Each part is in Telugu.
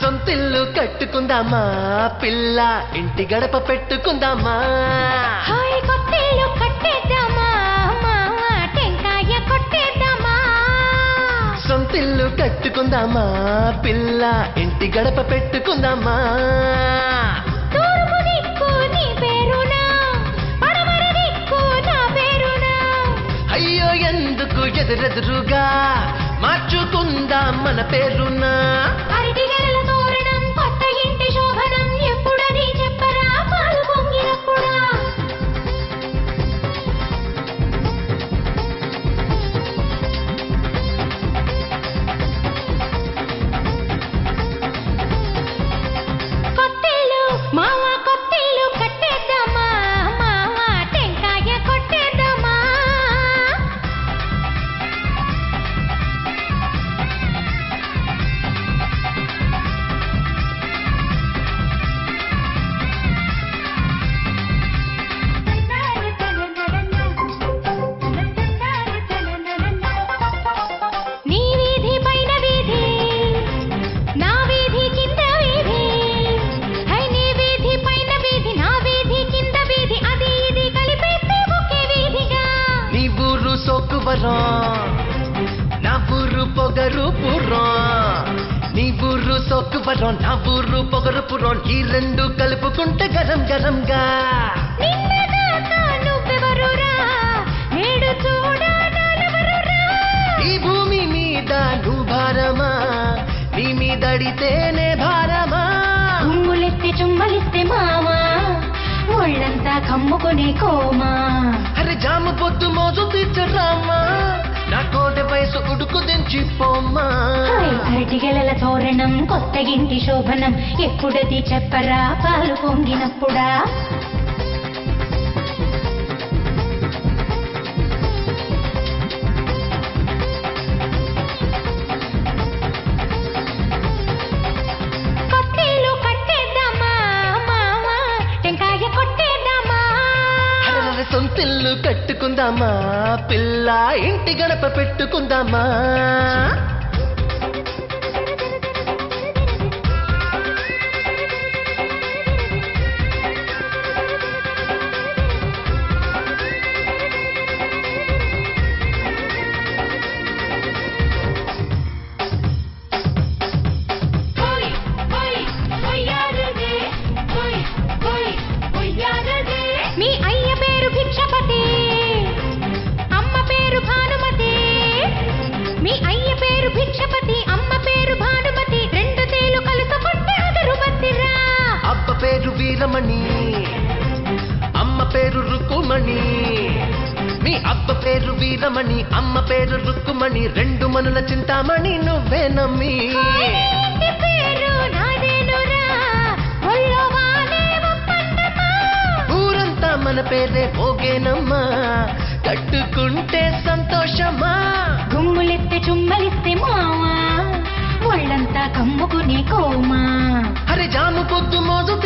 సొంతిల్లు కట్టుకుందామా? పిల్ల ఇంటి గడప పెట్టుకుందామా? హాయ్ కొత్తిల్లు సొంతిల్లు కట్టుకుందామా? పిల్ల ఇంటి గడప పెట్టుకుందామా? అయ్యో ఎందుకు ఎదురెదురుగా మార్చుకుందాం మన పేరునా? సోకువరం నా ఊరు పొగరు పురం నీ ఊరు సోకువరం? నా ఊరు పొగరు పురం ఈ రెండు కలుపుకుంటే గరం గరంగా. చూడా నానెవరురా ఈ భూమి మీద నువ్వు భారమా? నీ మీదడితేనే భారమా? తుమ్ములెత్తి చుమ్మలిస్తే మావా? ఒళ్ళంతా కమ్ముకునే కోమా? అరే జాము పొద్దు మోజు తీర్చరామా కోట వయసు ఉడుకు దించి పోమ్మా. హాయ్ తోరణం కొత్త ఇంటి శోభనం ఎప్పుడది చెప్పరా పాలు పొంగినప్పుడా? కట్టుకుందామా పిల్ల ఇంటి గడప పెట్టుకుందామా? పేరు వీరమణి అమ్మ పేరు రుక్కుమణి మీ అబ్బ పేరు వీరమణి. అమ్మ పేరు రుక్కుమణి రెండు మనుల చింతామణి నువ్వే నమ్మి. ఊరంతా మన పేరే పోగేనమ్మా కట్టుకుంటే సంతోషమా? గుమ్ములెత్తి చుమ్మలిస్తే మావా? ఒళ్ళంతా కమ్ముకునే కోమా? అరే జాము పొద్దు మోజు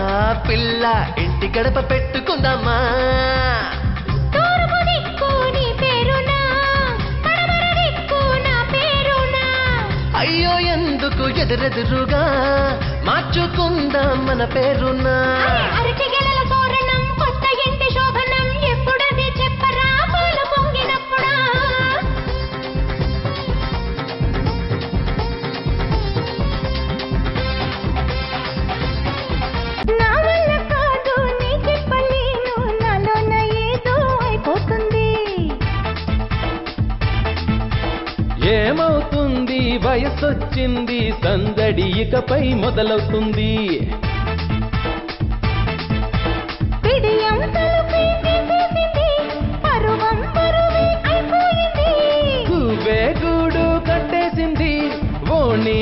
పిల్ల ఇంటి గడప పెట్టుకుందామా? అయ్యో ఎందుకు ఎదురెదురుగా మార్చుకుందాం మన పేరునా? ఏమవుతుంది వయసొచ్చింది సందడి ఇకపై మొదలవుతుంది. గూడు కట్టేసింది ఓణి